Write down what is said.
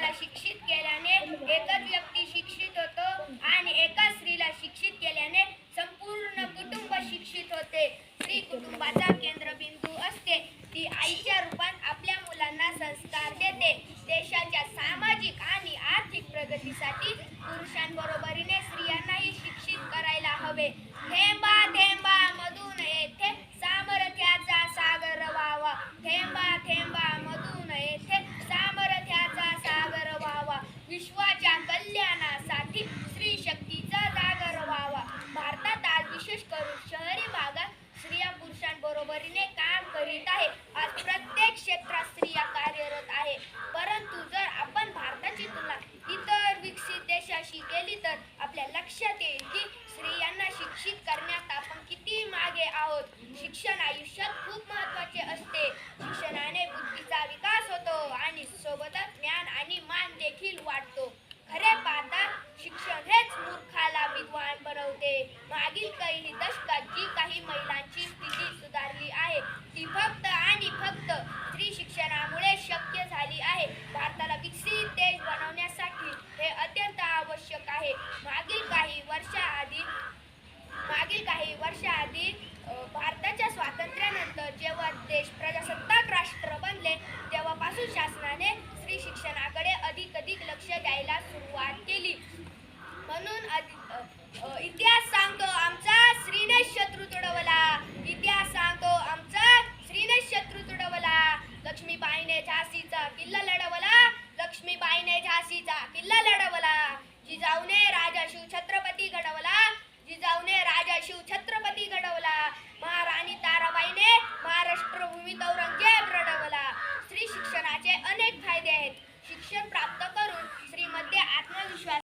माणसाला शिक्षित केल्याने एकच व्यक्ती शिक्षित होतो आणि एका स्त्रीला शिक्षित केल्याने संपूर्ण कुटुंब शिक्षित होते. स्त्री कुटुंबाचा केंद्रबिंदू असते. ती आईच्या रूपात आपल्या मुलांना संस्कार देते. देशाच्या सामाजिक आणि आर्थिक प्रगतीसाठी पुरुषांबरोबर आहे. परंतु जर आपण भारताची तुलना इतर विकसित देशाशी केली तर आपल्या लक्षात येईल की स्त्रियांना शिक्षित करण्यात आपण किती मागे आहोत. शिक्षण आयुष्यात खूप महत्त्वाचे असते. शिक्षणाने बुद्धीचा विकास होतो आणि सोबतच ज्ञान आणि मान देखील वाढतो. खरे पाहता शिक्षण हेच मूर्खाला विद्वान बनवते. मागील काही दशकात जी काही महिलांची इतिहास सांगतो आमचा श्रीनेश शत्रू तुडवला. इतिहास सांगतो आमचा श्रीनेश शत्रू तुडवला. लक्ष्मीबाईने झासीचा किल्ला लढवला. लक्ष्मीबाईने झासीचा किल्ला लढवला. जिजाऊने राजा शिव छत्रपती घडवला. जिजाऊने राजा शिव छत्रपती घडवला. महाराणी ताराबाईने महाराष्ट्र भूमीत औरंगजेब रडवला. स्त्री शिक्षणाचे अनेक फायदे आहेत. शिक्षण प्राप्त करून श्रीमध्ये आत्मविश्वास